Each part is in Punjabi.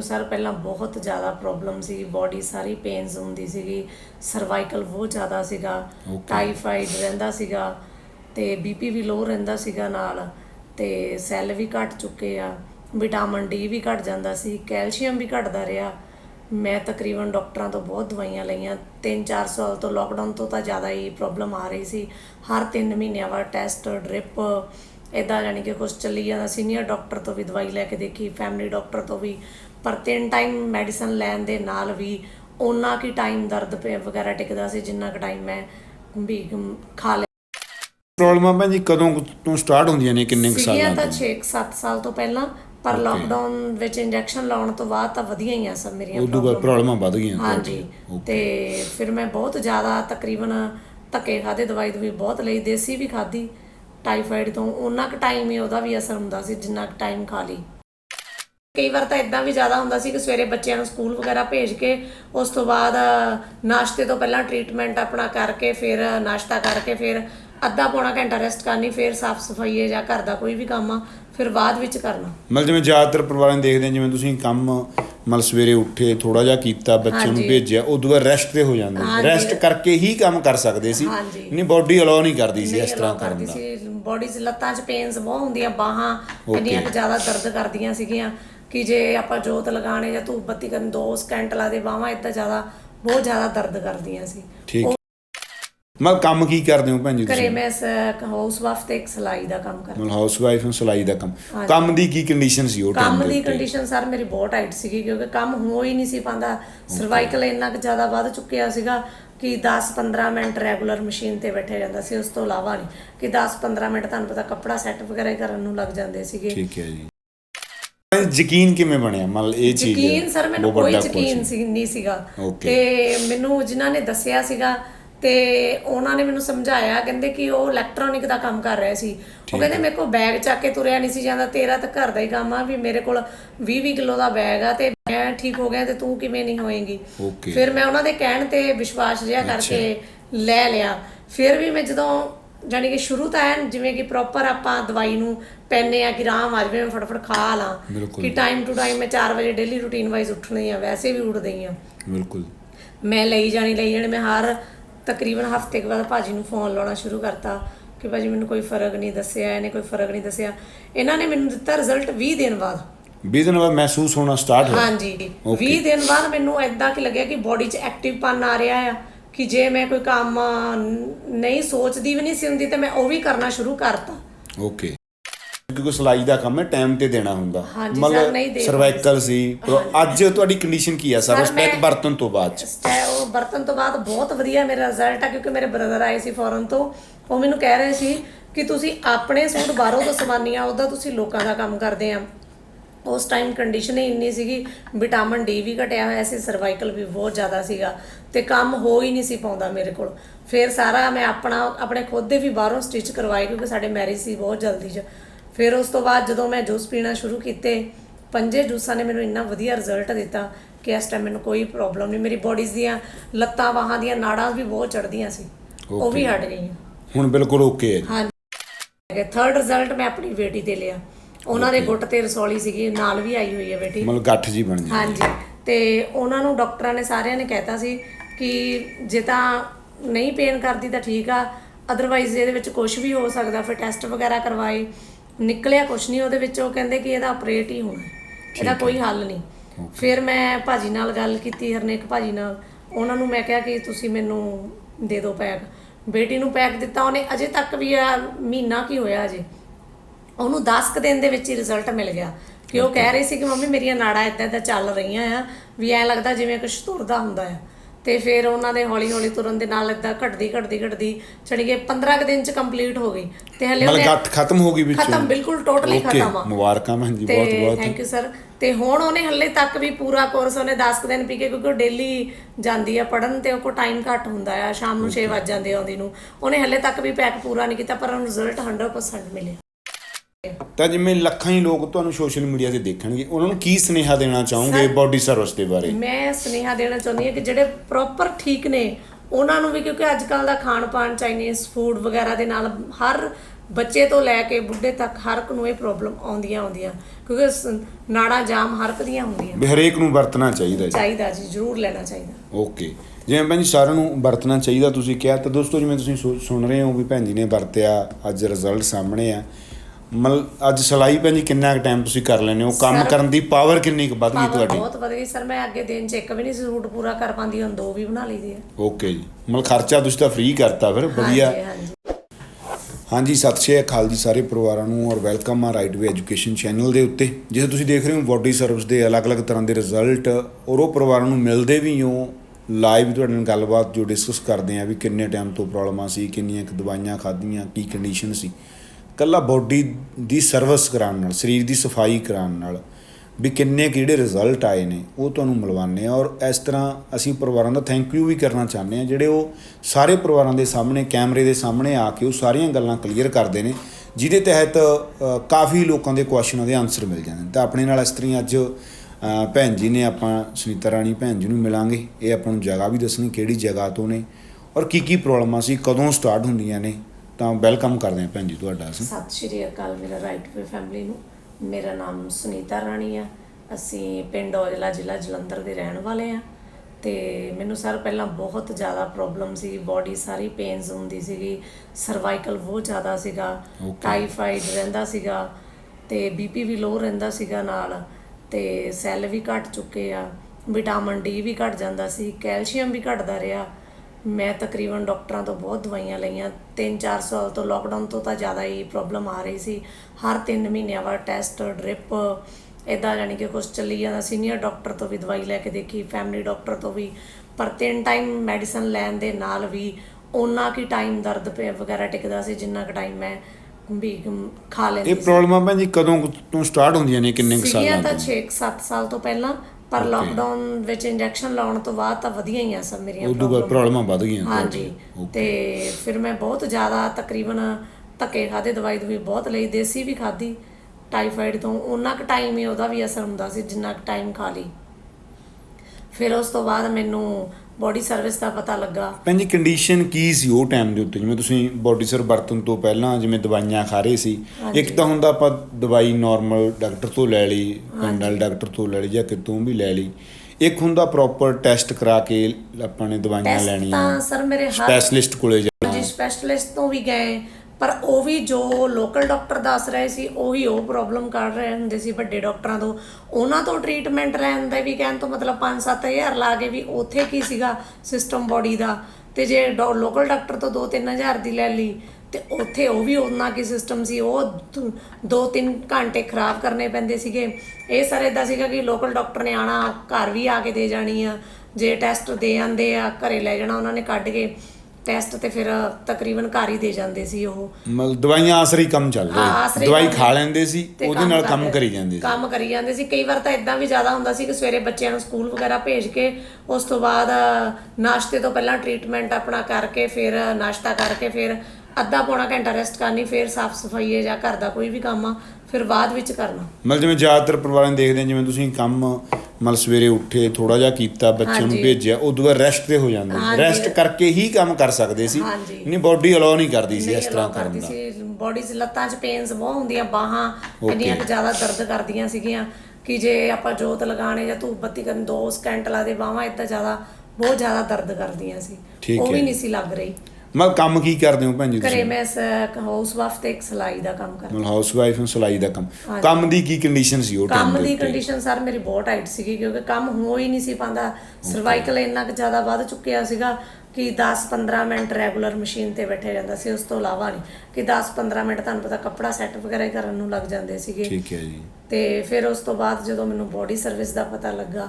ਮੈਨੂੰ ਸਰ ਪਹਿਲਾਂ ਬਹੁਤ ਜ਼ਿਆਦਾ ਪ੍ਰੋਬਲਮ ਸੀ ਬਾਡੀ ਸਾਰੀ ਪੇਨਸ ਹੁੰਦੀ ਸੀਗੀ ਸਰਵਾਈਕਲ ਬਹੁਤ ਜ਼ਿਆਦਾ ਸੀਗਾ. ਟਾਈਫਾਈਡ ਰਹਿੰਦਾ ਸੀਗਾ ਤੇ ਬੀਪੀ ਵੀ ਲੋ ਰਹਿੰਦਾ ਸੀਗਾ ਨਾਲ ਤੇ ਸੈੱਲ ਵੀ ਘਟ ਚੁੱਕੇ ਆ ਵਿਟਾਮਿਨ ਡੀ ਵੀ ਘਟ ਜਾਂਦਾ ਸੀ ਕੈਲਸ਼ੀਅਮ ਵੀ ਘਟਦਾ ਰਿਹਾ ਮੈਂ ਤਕਰੀਬਨ ਡਾਕਟਰਾਂ ਤੋਂ ਬਹੁਤ ਦਵਾਈਆਂ ਲਈਆਂ 3-4 ਸਾਲ ਤੋਂ ਲੋਕਡਾਊਨ ਤੋਂ ਤਾਂ ਜ਼ਿਆਦਾ ਹੀ ਪ੍ਰੋਬਲਮ ਆ ਰਹੀ ਸੀ ਹਰ 3 ਮਹੀਨਿਆਂ ਬਾਅਦ ਟੈਸਟ ਡ੍ਰਿਪ ਇਦਾਂ ਜਾਨੀ ਕਿ ਕੁਝ ਚੱਲੀ ਜਾਂਦਾ ਸੀਨੀਅਰ ਡਾਕਟਰ ਤੋਂ ਵੀ ਦਵਾਈ ਲੈ ਕੇ ਦੇਖੀ ਫੈਮਿਲੀ ਡਾਕਟਰ ਤੋਂ ਵੀ ਪਰ ਤਿੰਨ ਟਾਈਮ ਮੈਡੀਸਨ ਲੈਣ ਦੇ ਨਾਲ ਵੀ ਉਹਨਾਂ ਕੀ ਟਾਈਮ ਦਰਦ ਪੇ ਵਗੈਰਾ ਟਿਕਦਾ ਸੀ ਜਿੰਨਾ ਕੁ ਟਾਈਮ ਮੈਂ ਵੀ ਖਾ ਲਿਆ ਪ੍ਰੋਬਲਮਾਂ ਭੈਣ ਜੀ ਕਦੋਂ ਤੋਂ ਸਟਾਰਟ ਹੁੰਦੀਆਂ ਨੇ ਕਿੰਨੇ ਕੁ ਸੀਗੀਆਂ ਸਾਲਾਂ ਤਾਂ ਤੋਂ 6-7 ਸਾਲ ਤੋਂ ਪਹਿਲਾਂ ਪਰ. ਲੋਕਡਾਊਨ ਵਿੱਚ ਇੰਜੈਕਸ਼ਨ ਲਾਉਣ ਤੋਂ ਬਾਅਦ ਤਾਂ ਵਧੀਆ ਹੀ ਆ ਸਭ ਮੇਰੀਆਂ ਉਦੋਂ ਬਾਅਦ। ਪ੍ਰੋਬਲਮਾਂ ਵੱਧ ਗਈਆਂ ਹਾਂਜੀ। ਤੇ ਫਿਰ ਮੈਂ ਬਹੁਤ ਜ਼ਿਆਦਾ ਤਕਰੀਬਨ ਧੱਕੇ ਖਾਦੇ ਦਵਾਈ ਦਵਾਈ ਬਹੁਤ ਲਈ ਦੇਸੀ ਵੀ ਖਾਦੀ ਟਾਈਫਾਈਡ ਤੋਂ ਉਹਨਾਂ ਕੁ ਟਾਈਮ ਹੀ ਉਹਦਾ ਵੀ ਅਸਰ ਹੁੰਦਾ ਸੀ ਜਿੰਨਾ ਕੁ ਟਾਈਮ ਖਾ ਲਈ ਕਈ ਵਾਰ ਤਾਂ ਇਦਾਂ ਵੀ ਜ਼ਿਆਦਾ ਹੁੰਦਾ ਸੀ ਕਿ ਸਵੇਰੇ ਬੱਚਿਆਂ ਨੂੰ ਸਕੂਲ ਵਗੈਰਾ ਭੇਜ ਕੇ ਉਸ ਤੋਂ ਬਾਅਦ ਨਾਸ਼ਤੇ ਤੋਂ ਪਹਿਲਾਂ ਟ੍ਰੀਟਮੈਂਟ ਆਪਣਾ ਕਰਕੇ ਫਿਰ ਨਾਸ਼ਤਾ ਕਰਕੇ ਫਿਰ ਅੱਧਾ ਪੌਣਾ ਘੰਟਾ ਰੈਸਟ ਕਰਨੀ ਫਿਰ ਸਾਫ਼ ਸਫ਼ਾਈ ਜਾਂ ਘਰ ਦਾ ਕੋਈ ਵੀ ਕੰਮ ਆ ਫਿਰ ਬਾਅਦ ਵਿੱਚ ਕਰਨਾ ਮਤਲਬ ਜਿਵੇਂ ਜ਼ਿਆਦਾਤਰ ਪਰਿਵਾਰਾਂ ਨੂੰ ਦੇਖਦੇ ਜਿਵੇਂ ਤੁਸੀਂ ਕੰਮ ਮਤਲਬ ਸਵੇਰੇ ਉੱਠੇ ਥੋੜਾ ਜਿਹਾ ਕੀਤਾ ਬੱਚੇ ਨੂੰ ਹਾਂਜੀ। ਭੇਜਿਆ ਉਦੋਂ ਬਾਅਦ ਰੈਸਟ ਤੇ ਹੋ ਜਾਂਦੇ ਹਾਂਜੀ। ਰੈਸਟ ਕਰਕੇ ਹੀ ਕੰਮ ਕਰ ਸਕਦੇ ਸੀ ਹਾਂਜੀ। ਨਹੀਂ ਬਾਡੀ ਅਲਾਉ ਨਹੀਂ ਕਰਦੀ ਸੀ ਇਸ ਤਰ੍ਹਾਂ ਕਰਨ ਦਾ ਸੀ ਬੋਡੀ 'ਚ ਲੱਤਾਂ 'ਚ ਪੇਨਸ ਬਹੁਤ ਹੁੰਦੀਆਂ ਬਾਹਾਂ. ਇੰਨੀਆਂ ਕੁ ਜ਼ਿਆਦਾ ਦਰਦ ਕਰਦੀਆਂ ਸੀਗੀਆਂ ਕਿ ਜੇ ਆਪਾਂ ਜੋਤ ਲਗਾਣੇ ਜਾਂ ਧੂਪ ਬੱਤੀ ਕਰਨ ਦੋ ਸਕਿੰਟ ਲਾ ਦੇ ਬਾਹਾਂ ਇਦਾਂ ਜ਼ਿਆਦਾ ਬਹੁਤ ਜ਼ਿਆਦਾ ਦਰਦ ਕਰਦੀਆਂ ਸੀ ਠੀਕ ਮੈਂ ਕੰਮ ਕੀ ਕਰਦੇ ਹੋ ਭੈਣ ਜੀ ਘਰੇ ਤੁਸੀਂ? ਮੈਂ ਹਾਊਸ ਵਾਫ ਤੇ ਇੱਕ ਸਲਾਈ ਦਾ ਕੰਮ ਕਰਦੀ ਮਤਲਬ ਹਾਊਸ ਵਾਈਫ ਨੂੰ ਸਿਲਾਈ ਦਾ ਕੰਮ। ਕੰਮ ਦੀ ਕੀ ਕੰਡੀਸ਼ਨ ਸੀ ਉਹ ਕੰਮ time ਦੇ? ਕੰਡੀਸ਼ਨ ਸਰ ਮੇਰੀ ਬਹੁਤ ਟਾਈਟ ਸੀਗੀ ਕਿਉਂਕਿ ਕੰਮ ਹੋ ਹੀ ਨਹੀਂ ਸੀ ਪਾਉਂਦਾ। ਸਰਵਾਈਕਲ ਇੰਨਾ ਕੁ ਜ਼ਿਆਦਾ ਵੱਧ ਚੁੱਕਿਆ ਸੀਗਾ ਕਿ 10-15 ਮਿੰਟ ਰੈਗੂਲਰ ਮਸ਼ੀਨ ਤੇ ਬੈਠਿਆ ਜਾਂਦਾ ਸੀ ਉਸ ਤੋਂ ਇਲਾਵਾ ਨਹੀਂ। ਕਿ 10-15 ਮਿੰਟ ਤੁਹਾਨੂੰ ਪਤਾ ਕੱਪੜਾ ਸੈੱਟ ਵਗੈਰਾ ਹੀ ਕਰਨ ਨੂੰ ਲੱਗ ਜਾਂਦੇ ਸੀਗੇ। ਠੀਕ ਹੈ ਜੀ। ਯਕੀਨ ਕਿਵੇਂ ਬਣਿਆ? ਮਤਲਬ ਇਹ ਚੀਜ਼ ਯਕੀਨ ਸਰ ਮੈਨੂੰ ਬਹੁਤ ਕੋਈ ਵੱਡਾ ਯਕੀਨ question। ਸੀ ਨਹੀਂ ਸੀਗਾ। Okay. ਤੇ ਮੈਨੂੰ ਜਿਨ੍ਹਾਂ ਨੇ ਦੱਸਿਆ ਸੀਗਾ ਤੇ ਉਹਨਾਂ ਨੇ ਮੈਨੂੰ ਸਮਝਾਇਆ ਕਹਿੰਦੇ ਕਿ ਉਹ ਇਲੈਕਟ੍ਰੋਨਿਕ ਦਾ ਕੰਮ ਕਰ ਰਹੇ ਸੀ। ਉਹ ਕਹਿੰਦੇ ਮੇਰੇ ਕੋਲ ਬੈਗ ਚੱਕ ਕੇ ਤੁਰਿਆ ਨਹੀਂ ਸੀ ਜਾਂਦਾ ਤੇਰਾ ਤਾਂ ਘਰ ਦਾ ਹੀ ਕੰਮ ਆ ਵੀ ਮੇਰੇ ਕੋਲ 20-20 ਕਿਲੋ ਦਾ ਬੈਗ ਆ ਤੇ ਮੈਂ ਠੀਕ ਹੋ ਗਿਆ ਤੇ ਤੂੰ ਕਿਵੇਂ ਨਹੀਂ ਹੋਏਂਗੀ. ਫਿਰ ਮੈਂ ਉਹਨਾਂ ਦੇ ਕਹਿਣ ਤੇ ਵਿਸ਼ਵਾਸ ਜਿਹਾ ਕਰਕੇ ਲੈ ਲਿਆ। ਫਿਰ ਵੀ ਮੈਂ ਜਦੋਂ ਜਾਨੀ ਕਿ ਸ਼ੁਰੂ ਤਾਂ ਐਨ ਜਿਵੇਂ ਕਿ ਪ੍ਰੋਪਰ ਆਪਾਂ ਦਵਾਈ ਨੂੰ ਪੈਨੇ ਆ ਕਿ ਆਰਾਮ ਆ ਜਾਵੇ ਮੈਂ ਫਟਾਫਟ ਖਾ ਲਾਂ। ਕਿ ਟਾਈਮ ਟੂ ਟਾਈਮ ਮੈਂ 4 ਵਜੇ ਡੇਲੀ ਰੂਟੀਨ ਵਾਈਜ਼ ਉੱਠਣੀ ਆ ਵੈਸੇ ਵੀ ਉੱਠਦੀ ਆ। ਬਿਲਕੁਲ। ਮੈਂ ਲਈ ਜਾਣੀ ਲਈ ਜਾਣੀ ਮੈਂ ਹਰ ਤਕਰੀਬਨ ਹਫ਼ਤੇ ਕੇ ਬਾਅਦ ਭਾਜੀ ਨੂੰ ਫੋਨ ਲਾਉਣਾ ਸ਼ੁਰੂ ਕਰਤਾ ਕਿ ਭਾਜੀ ਮੈਨੂੰ ਕੋਈ ਫ਼ਰਕ ਨਹੀਂ ਦੱਸਿਆ ਇਹਨੇ ਕੋਈ ਫ਼ਰਕ ਨਹੀਂ ਦੱਸਿਆ। ਇਹਨਾਂ ਨੇ ਮੈਨੂੰ ਦਿੱਤਾ ਰਿਜ਼ਲਟ 20 ਦਿਨ ਬਾਅਦ। 20 ਦਿਨ ਬਾਅਦ ਮਹਿਸੂਸ ਹੋਣਾ ਸਟਾਰਟ ਹੋਇਆ? ਹਾਂਜੀ। Okay. 20 ਦਿਨ ਬਾਅਦ ਮੈਨੂੰ ਐਦਾਂ ਕਿ ਲੱਗਿਆ ਕਿ ਬਾਡੀ 'ਚ ਐਕਟਿਵਪਨ ਆ ਰਿਹਾ ਆ ਕਿ ਜੇ ਮੈਂ ਕੋਈ ਕੰਮ ਨ- ਨਹੀਂ ਸੋਚਦੀ ਵੀ ਨਹੀਂ ਸੀ ਹੁੰਦੀ ਤੇ ਮੈਂ ਉਹ ਵੀ ਕਰਨਾ ਸ਼ੁਰੂ ਕਰਤਾ। ਓਕੇ ਕਿਉਂਕਿ ਸਿਲਾਈ ਦਾ ਕੰਮ ਹੈ ਟਾਈਮ ਤੇ ਦੇਣਾ ਹੁੰਦਾ। ਹਾਂਜੀ sir, ਨਹੀਂ ਦੇ ਸਰਵਾਈਕਲ ਸੀ। ਪਰ ਅੱਜ ਤੁਹਾਡੀ ਕੰਡੀਸ਼ਨ ਕੀ ਹੈ Sir, ਪੈਕ ਮੈਂ- ਬਰਤਨ ਤੋਂ ਬਾਅਦ ਚ? ਸਟੈ ਉਹ ਬਰਤਨ ਤੋਂ ਬਾਅਦ ਬਹੁਤ ਵਧੀਆ ਮੇਰਾ ਰਿਜ਼ਲਟ ਆ ਕਿਉਂਕਿ ਮੇਰੇ ਬ੍ਰਦਰ ਆਏ ਸੀ ਫੋਰਨ ਤੋਂ। ਉਹ ਮੈਨੂੰ ਕਹਿ ਰਹੇ ਸੀ ਕਿ ਤੁਸੀਂ ਆਪਣੇ ਸੂਟ ਬਾਹਰੋਂ ਤੋਂ ਸਵਾਨੀ ਆ ਉਹਦਾ ਤੁਸੀਂ ਲੋਕਾਂ ਦਾ ਕੰਮ ਕਰਦੇ ਆ। ਉਸ ਟਾਈਮ ਕੰਡੀਸ਼ਨ ਹੀ ਇੰਨੀ ਸੀਗੀ ਵਿਟਾਮਿਨ ਡੀ ਵੀ ਘਟਿਆ ਹੋਇਆ ਸੀ ਸਰਵਾਈਕਲ ਵੀ ਬਹੁਤ ਜ਼ਿਆਦਾ ਸੀਗਾ ਤੇ ਕੰਮ ਹੋ ਹੀ ਨਹੀਂ ਸੀ ਪਾਉਂਦਾ ਮੇਰੇ ਕੋਲ। ਫਿਰ ਸਾਰਾ ਮੈਂ ਆਪਣਾ ਆਪਣੇ ਖੁਦ ਦੇ ਵੀ ਬਾਹਰੋਂ ਸਟਿਚ ਕਰਵਾਏ ਕਿਉਂਕਿ ਸਾਡੇ ਮੈਰਿਜ ਸੀ ਬਹੁਤ ਜਲਦੀ ਚ। ਫਿਰ ਉਸ ਤੋਂ ਬਾਅਦ ਜਦੋਂ ਮੈਂ ਜੂਸ ਪੀਣਾ ਸ਼ੁਰੂ ਕੀਤੇ ਪੰਜੇ ਜੂਸਾਂ ਨੇ ਮੈਨੂੰ ਇੰਨਾ ਵਧੀਆ ਰਿਜ਼ਲਟ ਦਿੱਤਾ ਕਿ ਇਸ ਟਾਈਮ ਮੈਨੂੰ ਕੋਈ ਪ੍ਰੋਬਲਮ ਨਹੀਂ। ਮੇਰੀ ਬੋਡੀਜ਼ ਦੀਆਂ ਲੱਤਾਂ ਬਾਹਾਂ ਦੀਆਂ ਨਾੜਾਂ ਵੀ ਬਹੁਤ ਚੜਦੀਆਂ ਸੀ। ਉਹ ਵੀ ਹਟ ਗਈਆਂ। ਹੁਣ ਬਿਲਕੁਲ ਓਕੇ ਹੈ ਹਾਂਜੀ ਥਰਡ ਰਿਜ਼ਲਟ ਮੈਂ ਆਪਣੀ ਬੇਟੀ ਤੇ ਲਿਆ। ਉਹਨਾਂ ਦੇ ਗੁੱਟ ਤੇ ਰਸੌਲੀ ਸੀਗੀ ਨਾਲ ਵੀ ਆਈ ਹੋਈ ਹੈ ਬੇਟੀ। ਮਤਲਬ ਗੱਠ ਜੀ ਬਣ ਜਾਂਦੀ ਹਾਂਜੀ। ਤੇ ਉਹਨਾਂ ਨੂੰ ਡਾਕਟਰਾਂ ਨੇ ਸਾਰਿਆਂ ਨੇ ਕਹਿਤਾ ਸੀ ਕਿ ਜੇ ਤਾਂ ਨਹੀਂ ਪੇਨ ਕਰਦੀ ਤਾਂ ਠੀਕ ਆ ਅਦਰਵਾਈਜ਼ ਇਹਦੇ ਵਿੱਚ ਕੁਝ ਵੀ ਹੋ ਸਕਦਾ। ਫਿਰ ਟੈਸਟ ਵਗੈਰਾ ਕਰਵਾਏ। ਨਿਕਲਿਆ ਕੁਝ ਨਹੀਂ ਉਹਦੇ ਵਿੱਚ ਉਹ ਕਹਿੰਦੇ ਕਿ ਇਹਦਾ ਆਪਰੇਟ ਹੀ ਹੋਣਾ। ਇਹਦਾ ਕੋਈ ਹੱਲ ਨਹੀਂ। ਫਿਰ ਮੈਂ ਭਾਜੀ ਨਾਲ ਗੱਲ ਕੀਤੀ ਹਰਨੇਕ ਭਾਜੀ ਨਾਲ। ਉਹਨਾਂ ਨੂੰ ਮੈਂ ਕਿਹਾ ਕਿ ਤੁਸੀਂ ਮੈਨੂੰ ਦੇ ਦਿਓ ਪੈਕ। ਬੇਟੀ ਨੂੰ ਪੈਕ ਦਿੱਤਾ ਉਹਨੇ ਅਜੇ ਤੱਕ ਵੀ ਆ ਮਹੀਨਾ ਕੀ ਹੋਇਆ ਅਜੇ। ਉਹਨੂੰ 10 ਕੁ ਦਿਨ ਦੇ ਵਿੱਚ ਹੀ ਰਿਜ਼ਲਟ ਮਿਲ ਗਿਆ। ਕਿ ਉਹ ਕਹਿ ਰਹੀ ਸੀ ਕਿ ਮੰਮੀ ਮੇਰੀਆਂ ਨਾੜਾਂ ਇਦਾਂ ਇਦਾਂ ਚੱਲ ਰਹੀਆਂ ਆ ਵੀ ਐ ਲੱਗਦਾ ਜਿਵੇਂ ਕੁਝ ਤੁਰਦਾ ਹੁੰਦਾ ਆ। ਤੇ ਫਿਰ ਉਹਨਾਂ ਦੇ ਹੌਲੀ ਹੌਲੀ ਤੁਰਨ ਦੇ ਨਾਲ ਇਦਾਂ ਘਟਦੀ ਘਟਦੀ ਘਟਦੀ ਚੜੀ ਗਈ 15 ਕੁ ਦਿਨ ਚ ਕੰਪਲੀਟ ਹੋ ਗਈ। ਤੇ ਹਲੇ ਮਤਲਬ ਉਹਨੇ ਗੱਠ ਖਤਮ ਹੋ ਗਈ ਵਿੱਚੋਂ? ਖਤਮ ਬਿਲਕੁਲ ਟੋਟਲੀ ਖਤਮ ਆ। ਮੁਬਾਰਕਾਂ ਭੈਣ ਜੀ ਬਹੁਤ ਬਹੁਤ। ਥੈਂਕ ਯੂ ਸਰ ਤੇ ਹੁਣ ਉਹਨੇ ਹੱਲੇ ਤੱਕ ਵੀ ਪੂਰਾ ਕੋਰਸ ਉਹਨੇ 10 ਕੁ ਦਿਨ ਪੀ ਕੇ ਕਿਉਂਕਿ ਉਹ ਡੇਲੀ ਜਾਂਦੀ ਆ ਪੜਨ ਤੇ ਉਹ ਕੋ ਟਾਈਮ ਘੱਟ ਹੁੰਦਾ ਆ ਸ਼ਾਮ ਨੂੰ 6 ਵਜ ਜਾਂਦੇ ਆਉਂਦੀ ਨੂੰ। ਉਹਨੇ ਹੱਲੇ ਤੱਕ ਵੀ ਪੈਕ ਪੂਰਾ ਨਹੀਂ ਕੀਤਾ ਪਰ ਉਹਨੂੰ ਰਿਜ਼ਲਟ 100% ਮਿਲਿਆ। ਤਾਂ ਜਿਵੇਂ ਲੱਖਾਂ ਹੀ ਲੋਕ ਤੁਹਾਨੂੰ ਸੋਸ਼ਲ ਮੀਡੀਆ ਤੇ ਦੇਖਣਗੇ ਉਹਨਾਂ ਨੂੰ ਕੀ ਸੁਨੇਹਾ ਦੇਣਾ ਚਾਹੋਗੇ ਬਾਡੀ ਸਰਵਿਸ ਦੇ ਬਾਰੇ? ਮੈਂ ਸੁਨੇਹਾ ਦੇਣਾ ਚਾਹੁੰਦੀ ਹਾਂ ਕਿ ਜਿਹੜੇ ਪ੍ਰੋਪਰ ਠੀਕ ਨੇ ਉਹਨਾਂ ਨੂੰ ਵੀ ਕਿਉਂਕਿ ਅੱਜ ਕੱਲ ਦਾ ਖਾਣ ਪਾਣ ਚਾਈਨੀਜ਼ ਫੂਡ ਵਗੈਰਾ ਦੇ ਨਾਲ ਹਰ ਬੱਚੇ ਤੋਂ ਲੈ ਕੇ ਬੁੱਢੇ ਤੱਕ ਹਰ ਇੱਕ ਨੂੰ ਇਹ ਪ੍ਰੋਬਲਮ ਆਉਂਦੀਆਂ ਆਉਂਦੀਆਂ। ਕਿਉਂਕਿ ਨਾੜਾਂ ਜਾਮ ਹਰ ਇੱਕ ਦੀਆਂ ਹੁੰਦੀਆਂ। ਵੀ ਹਰੇਕ ਨੂੰ ਵਰਤਣਾ ਚਾਹੀਦਾ ਜੀ। ਚਾਹੀਦਾ ਜੀ ਜ਼ਰੂਰ ਲੈਣਾ ਚਾਹੀਦਾ। ਓਕੇ। ਜਿਵੇਂ ਭੈਣ ਜੀ ਸਾਰਿਆਂ ਨੂੰ ਵਰਤਣਾ ਚਾਹੀਦਾ ਤੁਸੀਂ ਕਿਹਾ ਤਾਂ ਦੋਸਤੋ ਜਿਵੇਂ ਤੁਸੀਂ ਸੁਣ ਰਹੇ ਹੋ ਵੀ ਭੈਣ ਜੀ ਨੇ ਵਰਤਿਆ ਅੱਜ ਰਿਜ਼ਲਟ ਸਾਹਮਣੇ ਆ। ਮਲ ਅੱਜ ਸਲਾਈ ਭੈਣ ਜੀ ਕਿੰਨਾ ਕੁ ਟਾਈਮ ਤੁਸੀਂ ਕਰ ਲੈਂਦੇ ਹੋ? ਕੰਮ Sir, ਕਰਨ ਦੀ ਪਾਵਰ ਕਿੰਨੀ ਕੁ ਵੱਧ ਗਈ ਪਾਵਰ ਤੁਹਾਡੀ? ਬਹੁਤ ਵਧ। ਗਈ ਸਰ ਮੈਂ ਅੱਗੇ ਦਿਨ ਚ ਇੱਕ ਵੀ ਨਹੀਂ ਸੂਟ ਪੂਰਾ ਕਰ ਪਾਉਂਦੀ ਹੁਣ ਦੋ ਵੀ ਬਣਾ ਲਈਦੇ ਆ। ਓਕੇ ਜੀ। ਮਲ ਖਰਚਾ ਤੁਸੀਂ ਤਾਂ ਫ੍ਰੀ ਕਰਤਾ ਫਿਰ ਵਧੀਆ। ਹਾਂਜੀ। ਹਾਂਜੀ ਹਾਂਜੀ ਸਤਿ ਸ਼੍ਰੀ ਅਕਾਲ ਜੀ ਸਾਰੇ ਪਰਿਵਾਰਾਂ ਨੂੰ ਔਰ ਵੈਲਕਮ ਆ ਰਾਈਟ ਵੇ ਐਜੂਕੇਸ਼ਨ ਚੈਨਲ ਦੇ ਉੱਤੇ। ਜਿਵੇਂ ਤੁਸੀਂ ਦੇਖ ਰਹੇ ਹੋ ਬਾਡੀ ਸਰਵਿਸ ਦੇ ਅਲੱਗ-ਅਲੱਗ ਤਰ੍ਹਾਂ ਦੇ ਰਿਜ਼ਲਟ ਔਰ ਉਹ ਪਰਿਵਾਰਾਂ ਨੂੰ ਮਿਲਦੇ ਵੀ ਹੋ। ਲਾਈਵ ਤੁਹਾਡੇ ਨਾਲ ਗੱਲਬਾਤ ਜੋ ਡਿਸਕਸ ਕਰਦੇ ਆ ਵੀ ਕਿੰਨੇ ਟਾਈਮ ਤੋਂ ਪ੍ਰੋਬਲਮਾਂ ਸੀ ਕਿੰਨੀਆਂ ਕੁ ਦਵਾਈਆਂ ਖਾਧੀਆਂ ਕੀ ਕੰਡੀਸ਼ਨ ਸੀ। ਕੱਲਾ ਬਾਡੀ ਦੀ ਸਰਵਿਸ ਕਰਾਉਣ ਨਾਲ, ਸਰੀਰ ਦੀ ਸਫ਼ਾਈ ਕਰਾਉਣ ਨਾਲ ਵੀ ਕਿੰਨੇ ਕੁ ਜਿਹੜੇ ਰਿਜ਼ਲਟ ਆਏ ਨੇ, ਉਹ ਤੁਹਾਨੂੰ ਮਿਲਵਾਉਂਦੇ ਆ ਔਰ ਇਸ ਤਰ੍ਹਾਂ ਅਸੀਂ ਪਰਿਵਾਰਾਂ ਦਾ ਥੈਂਕ ਯੂ ਵੀ ਕਰਨਾ ਚਾਹੁੰਦੇ ਆ ਜਿਹੜੇ ਉਹ ਸਾਰੇ ਪਰਿਵਾਰਾਂ ਦੇ ਸਾਹਮਣੇ, ਕੈਮਰੇ ਦੇ ਸਾਹਮਣੇ ਆ ਕੇ ਉਹ ਸਾਰੀਆਂ ਗੱਲਾਂ ਕਲੀਅਰ ਕਰਦੇ ਨੇ, ਜਿਹਦੇ ਤਹਿਤ ਕਾਫੀ ਲੋਕਾਂ ਦੇ ਕੁਐਸਚਨਾਂ ਦੇ ਆਨਸਰ ਮਿਲ ਜਾਂਦੇ ਨੇ। ਤਾਂ ਆਪਣੇ ਨਾਲ ਇਸ ਤਰ੍ਹਾਂ ਹੀ ਅੱਜ ਭੈਣ ਜੀ ਨੇ ਆਪਾਂ, ਸੁਨੀਤਾ ਰਾਣੀ ਭੈਣ ਜੀ ਨੂੰ ਮਿਲਾਂਗੇ। ਇਹ ਆਪਾਂ ਨੂੰ ਜਗ੍ਹਾ ਵੀ ਦੱਸਣੀ ਕਿਹੜੀ ਜਗ੍ਹਾ ਤੋਂ ਨੇ, ਔਰ ਕੀ ਕੀ ਪ੍ਰੋਬਲਮਾਂ ਸੀ ਕਦੋਂ ਸਟਾਰਟ ਹੁੰਦੀਆਂ ਨੇ। ਤਾਂ ਵੈਲਕਮ ਕਰਦੇ ਹਾਂ ਭੈਣ ਜੀ ਤੁਹਾਡਾ ਅਸੀਂ। ਸਤਿ ਸ਼੍ਰੀ ਅਕਾਲ ਮੇਰਾ ਰਾਈਟ ਵੇ ਫੈਮਿਲੀ ਨੂੰ। ਮੇਰਾ ਨਾਮ ਸੁਨੀਤਾ ਰਾਣੀ ਆ। ਅਸੀਂ ਪਿੰਡ ਔਜਲਾ ਜ਼ਿਲ੍ਹਾ ਜਲੰਧਰ ਦੇ ਰਹਿਣ ਵਾਲੇ ਆ। ਤੇ ਮੈਨੂੰ ਸਰ ਪਹਿਲਾਂ ਬਹੁਤ ਜ਼ਿਆਦਾ ਪ੍ਰੋਬਲਮ ਸੀ ਬਾਡੀ ਸਾਰੀ ਪੇਨਸ ਹੁੰਦੀ ਸੀਗੀ ਸਰਵਾਈਕਲ ਬਹੁਤ ਜ਼ਿਆਦਾ ਸੀਗਾ. ਟਾਈਫਾਈਡ ਰਹਿੰਦਾ ਸੀਗਾ ਤੇ ਬੀਪੀ ਵੀ ਲੋ ਰਹਿੰਦਾ ਸੀਗਾ ਨਾਲ ਤੇ ਸੈੱਲ ਵੀ ਘਟ ਚੁੱਕੇ ਆ ਵਿਟਾਮਿਨ ਡੀ ਵੀ ਘਟ ਜਾਂਦਾ ਸੀ ਕੈਲਸ਼ੀਅਮ ਵੀ ਘਟਦਾ ਰਿਹਾ। ਮੈਂ ਤਕਰੀਬਨ ਡਾਕਟਰਾਂ ਤੋਂ ਬਹੁਤ ਦਵਾਈਆਂ ਲਈਆਂ। 3-4 ਸਾਲ ਤੋਂ ਲੋਕਡਾਊਨ ਤੋਂ ਤਾਂ ਜ਼ਿਆਦਾ ਹੀ ਪ੍ਰੋਬਲਮ ਆ ਰਹੀ ਸੀ। ਹਰ 3 ਮਹੀਨਿਆਂ ਬਾਅਦ ਟੈਸਟ ਡ੍ਰਿਪ ਇਦਾਂ ਜਾਨੀ ਕਿ ਕੁਝ ਚੱਲੀ ਜਾਂਦਾ। ਸੀਨੀਅਰ ਡਾਕਟਰ ਤੋਂ ਵੀ ਦਵਾਈ ਲੈ ਕੇ ਦੇਖੀ ਫੈਮਿਲੀ ਡਾਕਟਰ ਤੋਂ ਵੀ। ਪਰ ਤਿੰਨ ਟਾਈਮ ਮੈਡੀਸਨ ਲੈਣ ਦੇ ਨਾਲ ਵੀ ਓਨਾ ਕੀ ਟਾਈਮ ਦਰਦ ਪੇ ਵਗੈਰਾ ਟਿਕਦਾ ਸੀ ਜਿੰਨਾ ਕੁ ਟਾਈਮ ਮੈਂ ਵੀ ਖਾ ਲੈਂਦੀ ਇਹ ਸੀ। ਪ੍ਰੋਬਲਮਾਂ ਭੈਣ ਜੀ ਕਦੋਂ ਤੋਂ ਸਟਾਰਟ ਹੁੰਦੀਆਂ ਨੇ ਕਿੰਨੇ ਕੁ ਸੀਗੀਆਂ ਸਾਲਾਂ ਤਾਂ ਤੋਂ? 6-7 ਸਾਲ ਤੋਂ ਪਹਿਲਾਂ। ਪਰ ਲਾਕਡਾਊਨ ਵਿੱਚ ਇੰਜੈਕਸ਼ਨ ਲਾਉਣ ਤੋਂ ਬਾਅਦ ਤਾਂ ਵਧੀਆ ਹੀ ਆ ਸਭ ਮੇਰੀਆਂ ਉਦੋਂ ਬਾਅਦ। ਪ੍ਰੋਬਲਮਾਂ ਵੱਧ ਗਈਆਂ ਹਾਂਜੀ. ਤੇ ਫਿਰ ਮੈਂ ਬਹੁਤ ਜ਼ਿਆਦਾ ਤਕਰੀਬਨ ਧੱਕੇ ਖਾਦੇ ਦਵਾਈ ਦਵਾਈ ਬਹੁਤ ਲਈ ਦੇਸੀ ਵੀ ਖਾਦੀ ਟਾਈਫਾਈਡ ਤੋਂ ਉਹਨਾਂ ਕੁ ਟਾਈਮ ਹੀ ਉਹਦਾ ਵੀ ਅਸਰ ਹੁੰਦਾ ਸੀ ਜਿੰਨਾ ਕੁ ਟਾਈਮ ਖਾ ਲਈ ਫਿਰ ਉਸ ਤੋਂ ਬਾਅਦ ਮੈਨੂੰ ਬੋਡੀ ਸਰਵਿਸ ਦਾ ਪਤਾ ਲੱਗਾ। ਭੈਣ ਜੀ ਕੰਡੀਸ਼ਨ ਕੀ ਸੀ ਉਹ ਟਾਈਮ ਦੇ ਉੱਤੇ? ਜਿਵੇਂ ਤੁਸੀਂ ਬੋਡੀ ਸਰ ਵਰਤਨ ਤੋਂ ਪਹਿਲਾਂ ਜਿਵੇਂ ਦਵਾਈਆਂ ਖਾ ਰਹੇ ਸੀ ਇੱਕ ਤਾਂ ਹੁੰਦਾ ਆਪਾਂ ਦਵਾਈ ਨਾਰਮਲ ਡਾਕਟਰ ਤੋਂ ਲੈ ਲਈ ਪਿੰਡਲ ਡਾਕਟਰ ਤੋਂ ਲੈ ਲਈ ਜਾਂ ਕਿਤੋਂ ਵੀ ਲੈ ਲਈ। ਇੱਕ ਹੁੰਦਾ ਪ੍ਰੋਪਰ ਟੈਸਟ ਕਰਾ ਕੇ ਆਪਾਂ ਨੇ ਦਵਾਈਆਂ ਲੈਣੀਆਂ। ਤਾਂ ਸਰ ਮੇਰੇ ਹਰ ਸਪੈਸ਼ਲਿਸਟ ਕੋਲੇ ਜਾਣਾ। ਜੀ ਸਪੈਸ਼ਲਿਸਟ ਤੋਂ ਵੀ ਗਏ। ਪਰ ਉਹ ਵੀ ਜੋ ਲੋਕਲ ਡਾਕਟਰ ਦੱਸ ਰਹੇ ਸੀ, ਉਹੀ ਉਹ ਪ੍ਰੋਬਲਮ ਕੱਢ ਰਹੇ ਹੁੰਦੇ ਸੀ ਵੱਡੇ ਡਾਕਟਰਾਂ ਤੋਂ। ਉਹਨਾਂ ਤੋਂ ਟ੍ਰੀਟਮੈਂਟ ਲੈਣ ਦਾ ਵੀ ਕਹਿਣ ਤੋਂ ਮਤਲਬ 5-7000 ਲਾ ਕੇ ਵੀ ਉੱਥੇ ਕੀ ਸੀਗਾ ਸਿਸਟਮ ਬਾਡੀ ਦਾ। ਤੇ ਜੇ ਲੋਕਲ ਡਾਕਟਰ ਤੋਂ 2-3000 ਦੀ ਲੈ ਲਈ, ਤੇ ਉੱਥੇ ਉਹ ਵੀ ਉਹਨਾਂ ਕੀ ਸਿਸਟਮ ਸੀ, ਉਹ 2-3 ਘੰਟੇ ਖਰਾਬ ਕਰਨੇ ਪੈਂਦੇ ਸੀਗੇ। ਇਹ ਸਾਰੇ ਇਦਾਂ ਸੀਗਾ ਕਿ ਲੋਕਲ ਡਾਕਟਰ ਨੇ ਆਣਾ, ਘਰ ਵੀ ਆ ਕੇ ਦੇ ਜਾਣੀ ਆ। ਜੇ ਟੈਸਟ ਦੇ ਆਂਦੇ ਆ, ਘਰੇ ਲੈ ਜਾਣਾ ਉਹਨਾਂ ਨੇ ਕੱਢ ਕੇ। ਟੈਸਟ ਤੇ ਫਿਰ ਤਕਰੀਬਨ ਘਰ ਹੀ ਦੇ ਜਾਂਦੇ ਸੀ ਉਹ। ਮਤਲਬ ਦਵਾਈਆਂ ਆਸਰੇ ਹੀ ਕੰਮ ਚੱਲ ਹਾਂ, ਰਿਹਾ ਆਸਰੇ ਦਵਾਈ ਕੰਮ- ਖਾ ਲੈਂਦੇ ਸੀ ਤੇ ਉਹਦੇ ਨਾਲ ਕੰਮ ਕਰਦੇ- ਕਰੀ ਜਾਂਦੇ ਸੀ। ਕੰਮ ਕਰੀ ਜਾਂਦੇ ਸੀ। ਕਈ ਵਾਰ ਤਾਂ ਇਦਾਂ ਵੀ ਜ਼ਿਆਦਾ ਹੁੰਦਾ ਸੀ ਕਿ ਸਵੇਰੇ ਬੱਚਿਆਂ ਨੂੰ ਸਕੂਲ ਵਗੈਰਾ ਭੇਜ ਕੇ ਉਸ ਤੋਂ ਬਾਅਦ ਨਾਸ਼ਤੇ ਤੋਂ ਪਹਿਲਾਂ ਟ੍ਰੀਟਮੈਂਟ ਆਪਣਾ ਕਰਕੇ ਫਿਰ ਨਾਸ਼ਤਾ ਕਰਕੇ ਫਿਰ ਅੱਧਾ ਪੌਣਾ ਘੰਟਾ ਰੈਸਟ ਕਰਨੀ ਫਿਰ ਸਾਫ਼ ਸਫ਼ਾਈ ਜਾਂ ਘਰ ਦਾ ਕੋਈ ਵੀ ਕੰਮ ਆ ਫਿਰ ਬਾਅਦ ਵਿੱਚ ਕਰਨਾ। ਮਤਲਬ ਜਿਵੇਂ ਜ਼ਿਆਦਾਤਰ ਪਰਿਵਾਰਾਂ ਨੂੰ ਦੇਖਦੇ ਹਾਂ ਜਿਵੇਂ ਤੁਸੀਂ ਕੰਮ ਮਤਲਬ ਸਵੇਰੇ ਉੱਠੇ ਥੋੜਾ ਜਿਹਾ ਕੀਤਾ ਬੱਚਿਆਂ ਨੂੰ। ਭੇਜਿਆ ਉਦੋਂ ਬਾਅਦ ਰੈਸਟ ਤੇ ਹੋ ਜਾਂਦੇ। ਰੈਸਟ ਕਰਕੇ ਹੀ ਕੰਮ ਕਰ ਸਕਦੇ ਸੀ। ਨਹੀਂ ਬਾਡੀ ਅਲਾਉ ਨਹੀਂ ਕਰਦੀ ਸੀ ਇਸ ਤਰ੍ਹਾਂ ਕਰਨ ਦਾ ਬਾਡੀ 'ਚ ਲੱਤਾਂ 'ਚ ਪੇਨਸ ਬਹੁਤ ਹੁੰਦੀਆਂ ਬਾਹਾਂ ਇੰਨੀਆਂ ਕੁ ਜ਼ਿਆਦਾ ਦਰਦ ਕਰਦੀਆਂ ਸੀਗੀਆਂ ਕਿ ਜੇ ਆਪਾਂ ਜੋਤ ਲਗਾਣੇ ਜਾਂ ਧੂਪ ਬੱਤੀ ਕਰਨ ਦੋ ਸਕਿੰਟ ਲਾ ਦੇ ਬਾਹਾਂ ਇਦਾਂ ਜ਼ਿਆਦਾ ਬਹੁਤ ਜ਼ਿਆਦਾ ਦਰਦ ਕਰਦੀਆਂ ਸੀ ਉਹ ਵੀ। ਨਹੀਂ ਸੀ ਲੱਗ ਰਹੀ ਮਤਲਬ ਕੰਮ ਕੀ ਕਰਦੇ ਹੋ ਭੈਣ ਜੀ ਘਰੇ ਤੁਸੀਂ? ਮੈਂ ਹਾਊਸ ਵਾਫ ਤੇ ਇੱਕ ਸਿਲਾਈ ਦਾ ਕੰਮ ਕਰਦੀ ਮਤਲਬ ਹਾਊਸ ਵਾਈਫ ਨੂੰ ਸਿਲਾਈ ਦਾ ਕੰਮ। ਕੰਮ ਦੀ ਕੀ ਕੰਡੀਸ਼ਨ ਸੀ ਉਹ ਟਾਈਮ ਕੰਮ ਦੇ ਉੱਤੇ? ਕੰਡੀਸ਼ਨ ਸਰ ਮੇਰੀ ਬਹੁਤ ਟਾਈਟ ਸੀਗੀ ਕਿਉਂਕਿ ਕੰਮ ਹੋ ਹੀ ਨਹੀਂ ਸੀ ਪਾਉਂਦਾ। ਸਰਵਾਈਕਲ ਇੰਨਾ ਕੁ ਜ਼ਿਆਦਾ ਵੱਧ ਚੁੱਕਿਆ ਸੀਗਾ ਕਿ 10-15 ਮਿੰਟ ਰੈਗੂਲਰ ਮਸ਼ੀਨ ਤੇ ਬੈਠੇ ਜਾਂਦਾ ਸੀ ਉਸ ਤੋਂ ਇਲਾਵਾ ਨਹੀਂ। ਕਿ 10-15 ਮਿੰਟ ਤੁਹਾਨੂੰ ਪਤਾ ਕੱਪੜਾ ਸੈੱਟ ਵਗੈਰਾ ਹੀ ਕਰਨ ਨੂੰ ਲੱਗ ਜਾਂਦੇ ਸੀਗੇ। ਠੀਕ ਹੈ ਜੀ। ਤੇ ਫਿਰ ਉਸ ਤੋਂ ਬਾਅਦ ਜਦੋਂ ਮੈਨੂੰ ਬੋਡੀ ਸਰਵਿਸ ਦਾ ਪਤਾ ਲੱਗਾ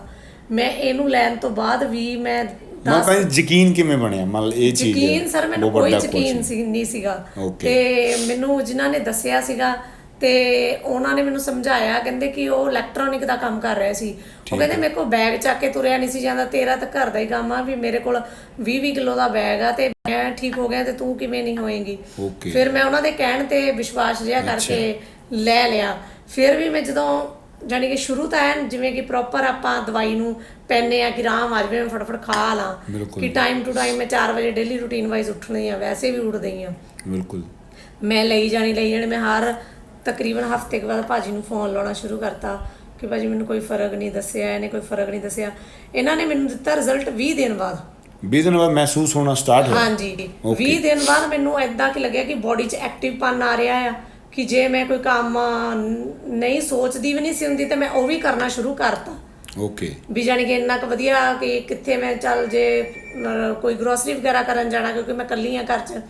ਮੈਂ ਇਹਨੂੰ ਲੈਣ ਤੋਂ ਬਾਅਦ ਵੀ ਮੈਂ ਮੈਂ ਜੀ, ਯਕੀਨ ਕਿਵੇਂ ਬਣਿਆ? ਮਤਲਬ ਇਹ ਚੀਜ਼ ਯਕੀਨ ਸਰ ਮੈਨੂੰ ਕੋਈ ਯਕੀਨ। ਸੀ ਨਹੀਂ ਸੀਗਾ. ਤੇ ਮੈਨੂੰ ਜਿਨ੍ਹਾਂ ਨੇ ਦੱਸਿਆ ਸੀਗਾ ਤੇ ਉਹਨਾਂ ਨੇ ਮੈਨੂੰ ਸਮਝਾਇਆ ਕਹਿੰਦੇ ਕਿ ਉਹ ਇਲੈਕਟ੍ਰੋਨਿਕ ਦਾ ਕੰਮ ਕਰ ਰਿਹਾ ਸੀ। ਉਹ ਕਹਿੰਦੇ ਮੇਰੇ ਕੋਲ ਬੈਗ ਚੱਕ ਕੇ ਤੁਰਿਆ ਨਹੀਂ ਸੀ ਜਾਂਦਾ ਤੇਰਾ ਤਾਂ ਘਰ ਦਾ ਹੀ ਕੰਮ ਆ ਵੀ ਮੇਰੇ ਕੋਲ 20-20 ਕਿਲੋ ਦਾ ਬੈਗ ਆ ਤੇ ਮੈਂ ਠੀਕ ਹੋ ਗਿਆ ਤੇ ਤੂੰ ਕਿਵੇਂ ਨਹੀਂ ਹੋਏਗੀ. ਫਿਰ ਮੈਂ ਉਹਨਾਂ ਦੇ ਕਹਿਣ ਤੇ ਵਿਸ਼ਵਾਸ ਜਿਹਾ ਕਰਕੇ ਲੈ ਲਿਆ। ਫਿਰ ਵੀ ਮੈਂ ਜਦੋਂ ਜਾਨੀ ਕਿ ਸ਼ੁਰੂ ਤਾਂ ਐਨ ਜਿਵੇਂ ਕਿ ਪ੍ਰੋਪਰ ਆਪਾਂ ਦਵਾਈ ਨੂੰ ਪੈਨੇ ਆ ਕਿ ਆਰਾਮ ਆ ਜਾਵੇ ਫਟਾਫਟ ਖਾ ਲਾਂ। ਕਿ ਟਾਈਮ ਟੂ ਟਾਈਮ ਮੈਂ 4 ਵਜੇ ਡੇਲੀ ਰੂਟੀਨ ਵਾਈਜ਼ ਉੱਠਣੀ ਆ ਵੈਸੇ ਵੀ ਉੱਠਦੀ ਆ। ਬਿਲਕੁਲ। ਮੈਂ ਲਈ ਜਾਣੀ ਲਈ ਜਾਣੀ ਮੈਂ ਹਰ ਤਕਰੀਬਨ ਹਫ਼ਤੇ ਕੁ ਬਾਅਦ ਭਾਜੀ ਨੂੰ ਫੋਨ ਲਾਉਣਾ ਸ਼ੁਰੂ ਕਰਤਾ ਕਿ ਭਾਜੀ ਮੈਨੂੰ ਕੋਈ ਫ਼ਰਕ ਨਹੀਂ ਦੱਸਿਆ ਇਹਨੇ ਕੋਈ ਫ਼ਰਕ ਨਹੀਂ ਦੱਸਿਆ। ਇਹਨਾਂ ਨੇ ਮੈਨੂੰ ਦਿੱਤਾ ਰਿਜ਼ਲਟ 20 ਦਿਨ ਬਾਅਦ। 20 ਦਿਨ ਬਾਅਦ ਮਹਿਸੂਸ ਹੋਣਾ ਸਟਾਰਟ ਹੋਇਆ। ਹਾਂਜੀ Okay. 20 ਦਿਨ ਬਾਅਦ ਮੈਨੂੰ ਐਦਾਂ ਕਿ ਲੱਗਿਆ ਕਿ ਬੋਡੀ 'ਚ ਐਕਟਿਵਪਨ ਆ ਰਿਹਾ ਆ। ਕਿ ਜੇ ਮੈਂ ਕੋਈ ਕੰਮ ਨਹੀਂ ਸੋਚਦੀ ਵੀ ਨਹੀਂ ਸੀ ਹੁੰਦੀ ਤੇ ਮੈਂ ਉਹ ਵੀ ਕਰਨਾ ਸ਼ੁਰੂ ਕਰਤਾ। ਓਕੇ ਵੀ ਜਾਣੀ ਕਿ ਇੰਨਾ ਕੁ ਵਧੀਆ ਕਿ ਕਿੱਥੇ ਮੈਂ ਚੱਲ ਜੇ ਕੋਈ ਗਰੋਸਰੀ ਵਗੈਰਾ ਕਰਨ ਜਾਣਾ ਕਿਉਂਕਿ ਮੈਂ ਇਕੱਲੀ ਆ ਘਰ 'ਚ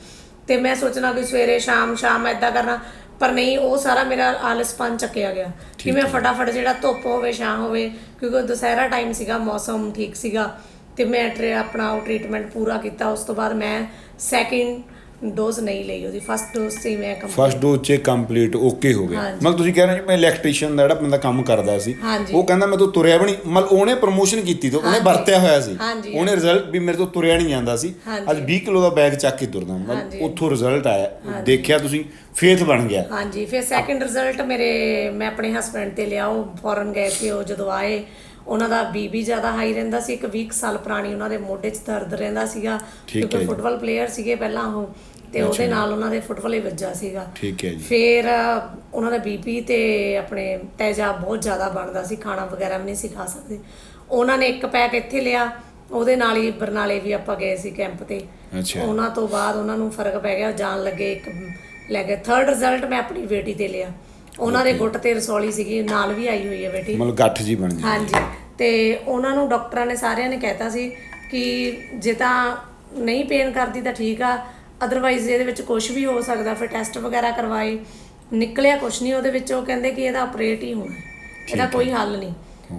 ਤੇ ਮੈਂ ਸੋਚਣਾ ਕਿ ਸਵੇਰੇ ਸ਼ਾਮ ਸ਼ਾਮ ਐਦਾਂ ਕਰਨਾ। ਪਰ ਨਹੀਂ ਉਹ ਸਾਰਾ ਮੇਰਾ ਆਲਸਪਨ ਚੱਕਿਆ ਗਿਆ ਕਿ ਮੈਂ ਫਟਾਫਟ ਜਿਹੜਾ ਧੁੱਪ ਹੋਵੇ ਛਾਂ ਹੋਵੇ ਕਿਉਂਕਿ ਉਹ ਦੁਸਹਿਰਾ ਟਾਈਮ ਸੀਗਾ ਮੌਸਮ ਠੀਕ ਸੀਗਾ ਤੇ ਮੈਂ ਆਪਣਾ ਉਹ ਟ੍ਰੀਟਮੈਂਟ ਪੂਰਾ ਕੀਤਾ। ਉਸ ਤੋਂ ਬਾਅਦ ਮੈਂ ਸੈਕਿੰਡ ਡੋਜ਼ ਨਹੀਂ ਲਈ ਉਹਦੀ ਫਸਟ ਡੋਜ਼ ਸੀ ਮੈਂ ਕੰਪਲੀਟ ਫਸਟ ਡੋਜ਼ ਚ ਕੰਪਲੀਟ ਓਕੇ ਹੋ ਗਿਆ। ਮਤਲਬ ਤੁਸੀਂ ਕਹਿ ਰਹੇ ਹੋ ਮੈਂ ਇਲੈਕਟ੍ਰੀਸ਼ੀਅਨ ਦਾ ਜਿਹੜਾ ਬੰਦਾ ਕੰਮ ਕਰਦਾ ਸੀ। ਉਹ ਕਹਿੰਦਾ ਮੈਂ ਤੋਂ ਤੁਰਿਆ ਵੀ ਨਹੀਂ ਮਤਲਬ ਉਹਨੇ ਪ੍ਰੋਮੋਸ਼ਨ ਕੀਤੀ ਤੋਂ ਉਹਨੇ। ਵਰਤਿਆ ਹੋਇਆ ਸੀ ਉਹਨੇ ਰਿਜ਼ਲਟ ਵੀ ਮੇਰੇ ਤੋਂ ਤੁਰਿਆ ਨਹੀਂ ਜਾਂਦਾ ਸੀ। ਅੱਜ 20 ਕਿਲੋ ਦਾ ਬੈਗ ਚੱਕ ਕੇ ਤੁਰਦਾ ਮਤਲਬ। ਉੱਥੋਂ ਰਿਜ਼ਲਟ ਆਇਆ ਦੇਖਿਆ ਤੁਸੀਂ ਫੇਥ ਬਣ ਗਿਆ ਹਾਂਜੀ ਫਿਰ ਸੈਕਿੰਡ ਰਿਜ਼ਲਟ ਮੇਰੇ ਮੈਂ ਆਪਣੇ ਹਸਬੰਡ ਤੇ ਲਿਆ ਉਹ ਫੋਰਨ ਗਏ ਸੀ ਉਹ ਜਦੋਂ ਆਏ ਉਹਨਾਂ ਦਾ ਬੀਬੀ ਜ਼ਿਆਦਾ ਹਾਈ ਰਹਿੰਦਾ ਸੀ ਇੱਕ 20 ਸਾਲ ਪੁਰਾਣੀ ਉਹਨਾਂ ਦੇ ਮੋਢੇ 'ਚ ਦਰਦ ਰਹਿੰਦਾ ਸੀਗਾ ਕਿਉਂਕਿ। ਫੁੱਟਬਾਲ ਪਲੇਅਰ ਸੀਗੇ ਪਹਿਲਾਂ ਉਹ ਤੇ ਉਹਦੇ ਨਾਲ ਉਹਨਾਂ ਦੇ ਫੁੱਟਬਾਲ ਹੀ ਵੱਜਾ ਸੀਗਾ। ਠੀਕ ਹੈ ਜੀ। ਫਿਰ ਉਹਨਾਂ ਦਾ ਬੀਪੀ ਤੇ ਆਪਣੇ ਤੇਜ਼ਾਬ ਬਹੁਤ ਜ਼ਿਆਦਾ ਬਣਦਾ ਸੀ ਖਾਣਾ ਵਗੈਰਾ ਵੀ ਨਹੀਂ ਸੀ ਖਾ ਸਕਦੇ। ਉਹਨਾਂ ਨੇ ਇੱਕ ਪੈਕ ਇੱਥੇ ਲਿਆ ਉਹਦੇ ਨਾਲ ਹੀ ਬਰਨਾਲੇ ਵੀ ਆਪਾਂ ਗਏ ਸੀ ਕੈਂਪ ਤੇ। ਅੱਛਾ। ਉਹਨਾਂ ਤੋਂ ਬਾਅਦ ਉਹਨਾਂ ਨੂੰ ਫ਼ਰਕ ਪੈ ਗਿਆ ਜਾਣ ਲੱਗੇ ਇੱਕ ਲੈ ਗਏ। ਥਰਡ ਰਿਜ਼ਲਟ ਮੈਂ ਆਪਣੀ ਬੇਟੀ ਤੇ ਲਿਆ। ਉਹਨਾਂ ਦੇ ਗੁੱਟ ਤੇ ਰਸੌਲੀ ਸੀਗੀ ਨਾਲ ਵੀ ਆਈ ਹੋਈ ਹੈ ਬੇਟੀ। ਮਤਲਬ ਗੱਠ ਜੀ ਬਣ ਜਾਂਦੀ ਹਾਂਜੀ। ਤੇ ਉਹਨਾਂ ਨੂੰ ਡਾਕਟਰਾਂ ਨੇ ਸਾਰਿਆਂ ਨੇ ਕਹਿਤਾ ਸੀ ਕਿ ਜੇ ਤਾਂ ਨਹੀਂ ਪੇਨ ਕਰਦੀ ਤਾਂ ਠੀਕ ਆ ਅਦਰਵਾਈਜ਼ ਇਹਦੇ ਵਿੱਚ ਕੁਝ ਵੀ ਹੋ ਸਕਦਾ ਫਿਰ ਟੈਸਟ ਵਗੈਰਾ ਕਰਵਾਏ ਨਿਕਲਿਆ ਕੁਝ ਨਹੀਂ ਉਹਦੇ ਵਿੱਚ ਉਹ ਕਹਿੰਦੇ ਕਿ ਇਹਦਾ ਆਪਰੇਟ ਹੀ ਹੋਣਾ। ਇਹਦਾ ਕੋਈ ਹੱਲ ਨਹੀਂ।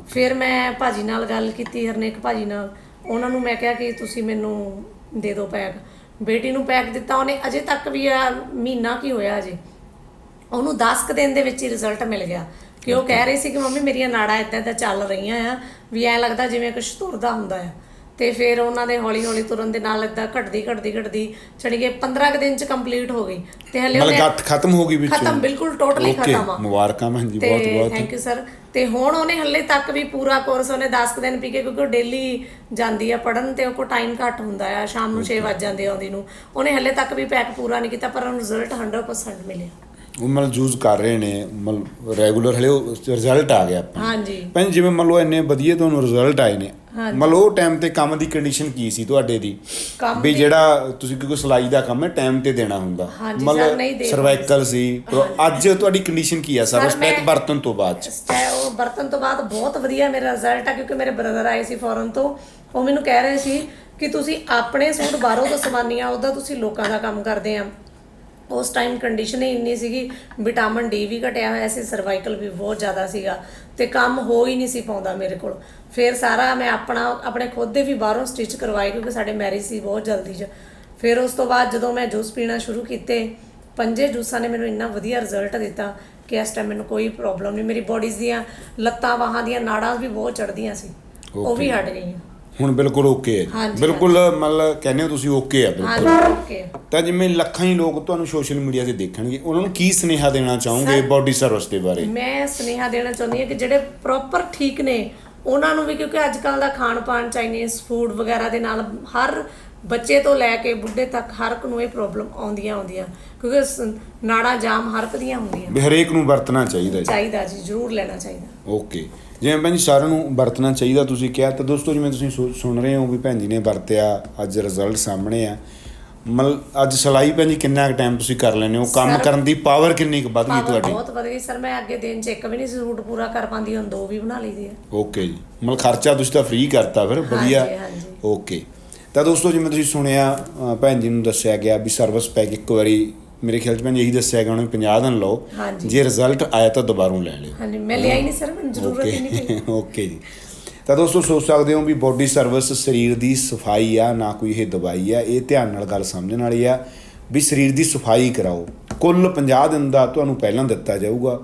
ਫਿਰ ਮੈਂ ਭਾਜੀ ਨਾਲ ਗੱਲ ਕੀਤੀ ਹਰਨੇਕ ਭਾਜੀ ਨਾਲ ਉਹਨਾਂ ਨੂੰ ਮੈਂ ਕਿਹਾ ਕਿ ਤੁਸੀਂ ਮੈਨੂੰ ਦੇ ਦਿਓ ਪੈਕ। ਬੇਟੀ ਨੂੰ ਪੈਕ ਦਿੱਤਾ ਉਹਨੇ ਅਜੇ ਤੱਕ ਵੀ ਆ ਮਹੀਨਾ ਕੀ ਹੋਇਆ ਅਜੇ। ਉਹਨੂੰ 10 ਕੁ ਦਿਨ ਦੇ ਵਿੱਚ ਹੀ ਰਿਜ਼ਲਟ ਮਿਲ ਗਿਆ ਕਿ ਉਹ ਕਹਿ ਰਹੀ ਸੀ ਕਿ ਮੰਮੀ ਮੇਰੀਆਂ ਨਾੜਾਂ ਇਦਾਂ ਇਦਾਂ ਚੱਲ ਰਹੀਆਂ ਆ ਵੀ ਐ ਲੱਗਦਾ ਜਿਵੇਂ ਕੁਝ ਤੁਰਦਾ ਹੁੰਦਾ ਆ। ਤੇ ਫਿਰ ਉਹਨਾਂ ਦੇ ਹੌਲੀ ਹੌਲੀ ਤੁਰਨ ਦੇ ਨਾਲ ਇਦਾਂ ਘਟਦੀ ਘਟਦੀ ਘਟਦੀ ਚੜੀ ਗਈ 15 ਕੁ ਦਿਨ ਚ ਕੰਪਲੀਟ ਹੋ ਗਈ। ਤੇ ਹਲੇ ਮਤਲਬ ਉਹਨੇ ਗੱਠ ਖਤਮ ਹੋ ਗਈ ਵਿੱਚੋਂ? ਖਤਮ ਬਿਲਕੁਲ ਟੋਟਲੀ ਖਤਮ ਆ। ਮੁਬਾਰਕਾਂ ਭੈਣ ਜੀ ਬਹੁਤ ਬਹੁਤ। ਥੈਂਕ ਯੂ ਸਰ ਤੇ ਹੁਣ ਉਹਨੇ ਹੱਲੇ ਤੱਕ ਵੀ ਪੂਰਾ ਕੋਰਸ ਉਹਨੇ 10 ਕੁ ਦਿਨ ਪੀ ਕੇ ਕਿਉਂਕਿ ਉਹ ਡੇਲੀ ਜਾਂਦੀ ਆ ਪੜਨ ਤੇ ਉਹ ਕੋ ਟਾਈਮ ਘੱਟ ਹੁੰਦਾ ਆ ਸ਼ਾਮ ਨੂੰ 6 ਵਜ ਜਾਂਦੇ ਆਉਂਦੀ ਨੂੰ। ਉਹਨੇ ਹੱਲੇ ਤੱਕ ਵੀ ਪੈਕ ਪੂਰਾ ਨਹੀਂ ਕੀਤਾ ਪਰ ਉਹਨੂੰ ਰਿਜ਼ਲਟ 100% ਮਿਲਿਆ। ਉਹ ਮਤਲਬ ਯੂਜ਼ ਕਰ ਰਹੇ ਨੇ ਮਤਲਬ ਰੈਗੂਲਰ ਹਲੇ ਰਿਜ਼ਲਟ ਆ ਗਿਆ ਆਪਾਂ ਹਾਂਜੀ। ਭੈਣ ਜਿਵੇਂ ਮੰਨ ਲਓ ਇੰਨੇ ਵਧੀਆ ਤੁਹਾਨੂੰ ਰਿਜ਼ਲਟ ਆਏ ਨੇ ਲਓ ਉਹ ਟਾਈਮ ਤੇ ਕੰਮ ਦੀ ਕੰਡੀਸ਼ਨ ਕੀ ਸੀ ਤੁਹਾਡੇ ਦੀ? ਵੀ ਜਿਹੜਾ ਤੁਸੀਂ ਕਿਉਂਕਿ ਸਿਲਾਈ ਦਾ ਕੰਮ ਹੈ ਟਾਈਮ ਤੇ ਦੇਣਾ ਹੁੰਦਾ। ਦੇ ਸਰਵਾਈਕਲ ਸੀ। ਪਰ ਅੱਜ ਤੁਹਾਡੀ ਕੰਡੀਸ਼ਨ ਕੀ ਆ ਸਰਵਿਸ ਪੈਕ ਮੈਂ- ਵਰਤਨ ਤੋਂ ਬਾਅਦ ਚ? ਉਹ ਬਰਤਨ ਤੋਂ ਬਾਅਦ ਬਹੁਤ ਵਧੀਆ ਮੇਰਾ ਰਿਜ਼ਲਟ ਆ ਕਿਉਂਕਿ ਮੇਰੇ ਬ੍ਰਦਰ ਆਏ ਸੀ ਫੋਰਨ ਤੋਂ। ਉਹ ਮੈਨੂੰ ਕਹਿ ਰਹੇ ਸੀ ਕਿ ਤੁਸੀਂ ਆਪਣੇ ਸੂਟ ਬਾਹਰੋਂ ਤੋਂ ਸਮਾਨੀ ਆ ਉਹਦਾ ਤੁਸੀਂ ਲੋਕਾਂ ਦਾ ਕੰਮ ਕਰਦੇ ਆ। ਉਸ ਟਾਈਮ ਕੰਡੀਸ਼ਨ ਹੀ ਇੰਨੀ ਸੀਗੀ ਵਿਟਾਮਿਨ ਡੀ ਵੀ ਘਟਿਆ ਹੋਇਆ ਸੀ ਸਰਵਾਈਕਲ ਵੀ ਬਹੁਤ ਜ਼ਿਆਦਾ ਸੀਗਾ ਤੇ ਕੰਮ ਹੋ ਹੀ ਨਹੀਂ ਸੀ ਪਾਉਂਦਾ ਮੇਰੇ ਕੋਲ। ਫਿਰ ਸਾਰਾ ਮੈਂ ਆਪਣਾ ਆਪਣੇ ਖੁਦ ਦੇ ਵੀ ਬਾਹਰੋਂ ਸਟਿਚ ਕਰਵਾਏ ਕਿਉਂਕਿ ਸਾਡੇ ਮੈਰਿਜ ਸੀ ਬਹੁਤ ਜਲਦੀ ਚ। ਫਿਰ ਉਸ ਤੋਂ ਬਾਅਦ ਜਦੋਂ ਮੈਂ ਜੂਸ ਪੀਣਾ ਸ਼ੁਰੂ ਕੀਤੇ ਪੰਜੇ ਜੂਸਾਂ ਨੇ ਮੈਨੂੰ ਇੰਨਾ ਵਧੀਆ ਰਿਜ਼ਲਟ ਦਿੱਤਾ ਕਿ ਇਸ ਟਾਈਮ ਮੈਨੂੰ ਕੋਈ ਪ੍ਰੋਬਲਮ ਨਹੀਂ। ਮੇਰੀ ਬੋਡੀਜ਼ ਦੀਆਂ ਲੱਤਾਂ ਬਾਹਾਂ ਦੀਆਂ ਨਾੜਾਂ ਵੀ ਬਹੁਤ ਚੜਦੀਆਂ ਸੀ। ਉਹ ਵੀ ਹਟ ਗਈਆਂ। ਹੁਣ ਬਿਲਕੁਲ ਓਕੇ ਹੈ। ਹਾਂਜੀ, ਬਿਲਕੁਲ ਮਤਲਬ ਕਹਿੰਦੇ ਹੋ ਤੁਸੀਂ ਓਕੇ ਆ ਬਿਲਕੁਲ। ਹਾਂਜੀ ਓਕੇ ਤਾਂ ਜਿਵੇਂ ਲੱਖਾਂ ਹੀ ਲੋਕ ਤੁਹਾਨੂੰ ਸੋਸ਼ਲ ਮੀਡੀਆ ਤੇ ਦੇਖਣਗੇ ਉਹਨਾਂ ਨੂੰ ਕੀ ਸੁਨੇਹਾ ਦੇਣਾ ਚਾਹੋਗੇ ਬਾਡੀ ਸਰਵਿਸ ਦੇ ਬਾਰੇ? ਮੈਂ ਸੁਨੇਹਾ ਦੇਣਾ ਚਾਹੁੰਦੀ ਹਾਂ ਕਿ ਜਿਹੜੇ ਪ੍ਰੋਪਰ ਠੀਕ ਨੇ ਉਹਨਾਂ ਨੂੰ ਵੀ ਕਿਉਂਕਿ ਅੱਜ ਕੱਲ ਦਾ ਖਾਣ ਪਾਣ ਚਾਈਨੀਜ਼ ਫੂਡ ਵਗੈਰਾ ਦੇ ਨਾਲ ਹਰ ਬੱਚੇ ਤੋਂ ਲੈ ਕੇ ਬੁੱਢੇ ਤੱਕ ਹਰ ਇੱਕ ਨੂੰ ਇਹ ਪ੍ਰੋਬਲਮ ਆਉਂਦੀਆਂ ਆਉਂਦੀਆਂ। ਕਿਉਂਕਿ ਸ- ਨਾੜਾਂ ਜਾਮ ਹਰ ਇੱਕ ਦੀਆਂ ਹੁੰਦੀਆਂ। ਵੀ ਹਰੇਕ ਨੂੰ ਵਰਤਣਾ ਚਾਹੀਦਾ ਜੀ। ਚਾਹੀਦਾ ਜੀ ਜ਼ਰੂਰ ਲੈਣਾ ਚਾਹੀਦਾ। ਓਕੇ ਜਿਵੇਂ ਭੈਣ ਜੀ ਸਾਰਿਆਂ ਨੂੰ ਵਰਤਣਾ ਚਾਹੀਦਾ ਤੁਸੀਂ ਕਿਹਾ ਤਾਂ ਦੋਸਤੋ ਜਿਵੇਂ ਤੁਸੀਂ ਸੁਣ ਰਹੇ ਹੋ ਵੀ ਭੈਣ ਜੀ ਨੇ ਵਰਤਿਆ ਅੱਜ ਰਿਜ਼ਲਟ ਸਾਹਮਣੇ ਆ। ਮਤਲਬ ਅੱਜ ਸਿਲਾਈ ਭੈਣ ਜੀ ਕਿੰਨਾ ਕੁ ਟਾਈਮ ਤੁਸੀਂ ਕਰ ਲੈਂਦੇ ਹੋ? ਕੰਮ ਕਰਨ ਦੀ ਪਾਵਰ ਕਿੰਨੀ ਕੁ ਵੱਧ ਗਈ ਤੁਹਾਡੀ? ਬਹੁਤ ਵਧ ਗਈ। ਸਰ ਮੈਂ ਅੱਗੇ ਦਿਨ ਚ ਇੱਕ ਵੀ ਨਹੀਂ ਸੂਟ ਪੂਰਾ ਕਰ ਪਾਉਂਦੀ ਹੁਣ ਦੋ ਵੀ ਬਣਾ ਲਈਦੀ ਹੈ ਓਕੇ ਜੀ। ਮਤਲਬ ਖਰਚਾ ਤੁਸੀਂ ਤਾਂ ਫ੍ਰੀ ਕਰਤਾ ਫਿਰ ਵਧੀਆ। ਓਕੇ ਤਾਂ ਦੋਸਤੋ ਜਿਵੇਂ ਤੁਸੀਂ ਸੁਣਿਆ ਭੈਣ ਜੀ ਨੂੰ ਦੱਸਿਆ ਗਿਆ ਵੀ ਸਰਵਿਸ ਪੈਕ ਇੱਕ ਵਾਰੀ ਮੇਰੇ ਖਿਆਲ ਚ ਜੀ ਇਹੀ ਦੱਸਿਆ ਗਿਆ ਉਹਨੇ 50 ਦਿਨ ਲਓ। ਜੇ ਰਿਜ਼ਲਟ ਆਇਆ ਤਾਂ ਦੁਬਾਰੋਂ ਲੈ ਲਿਓ। ਹਾਂਜੀ ਮੈਂ ਲਿਆ ਹੀ ਨਹੀਂ ਸਰ ਮੈਨੂੰ ਜ਼ਰੂਰਤ ਹੀ ਨਹੀਂ ਪਈ। ਓਕੇ ਓਕੇ ਜੀ। ਤਾਂ ਦੋਸਤੋ ਸੋਚ ਸਕਦੇ ਹੋ ਵੀ ਬੋਡੀ ਸਰਵਿਸ ਸਰੀਰ ਦੀ ਸਫ਼ਾਈ ਆ ਨਾ ਕੋਈ ਇਹ ਦਵਾਈ ਆ ਇਹ ਧਿਆਨ ਨਾਲ ਗੱਲ ਸਮਝਣ ਵਾਲੀ ਆ ਵੀ ਸਰੀਰ ਦੀ ਸਫ਼ਾਈ ਕਰਾਓ। ਕੁੱਲ 50 ਦਿਨ ਦਾ ਤੁਹਾਨੂੰ ਪਹਿਲਾਂ ਦਿੱਤਾ ਜਾਊਗਾ।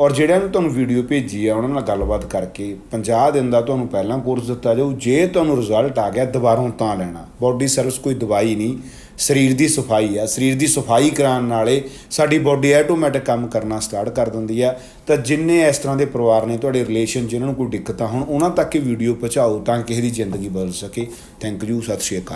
ਔਰ ਜਿਹੜਿਆਂ ਨੂੰ ਤੁਹਾਨੂੰ ਵੀਡੀਓ ਭੇਜੀ ਆ ਉਹਨਾਂ ਨਾਲ ਗੱਲਬਾਤ ਕਰਕੇ 50 ਦਿਨ ਦਾ ਤੁਹਾਨੂੰ ਪਹਿਲਾਂ ਕੋਰਸ ਦਿੱਤਾ ਜਾਊ। ਜੇ ਤੁਹਾਨੂੰ ਰਿਜ਼ਲਟ ਆ ਗਿਆ ਦੁਬਾਰੋਂ ਤਾਂ ਲੈਣਾ। ਬੋਡੀ ਸਰਵਿਸ ਕੋਈ ਦਵਾਈ ਨਹੀਂ। ਸਰੀਰ ਦੀ ਸਫ਼ਾਈ ਆ। ਸਰੀਰ ਦੀ ਸਫ਼ਾਈ ਕਰਾਉਣ ਨਾਲੇ ਸਾਡੀ ਬੋਡੀ ਆਟੋਮੈਟਿਕ ਕੰਮ ਕਰਨਾ ਸਟਾਰਟ ਕਰ ਦਿੰਦੀ ਆ। ਤਾਂ ਜਿੰਨੇ ਇਸ ਤਰ੍ਹਾਂ ਦੇ ਪਰਿਵਾਰ ਨੇ ਤੁਹਾਡੇ ਰਿਲੇਸ਼ਨ ਜਿਨ੍ਹਾਂ ਨੂੰ ਕੋਈ ਦਿੱਕਤਾਂ ਹੋਣ, ਉਹਨਾਂ ਤੱਕ ਇਹ ਵੀਡੀਓ ਪਹੁੰਚਾਓ ਤਾਂ ਕਿਸੇ ਦੀ ਜ਼ਿੰਦਗੀ ਬਦਲ ਸਕੇ। ਥੈਂਕ ਯੂ ਸਤਿ ਸ਼੍ਰੀ ਅਕਾਲ।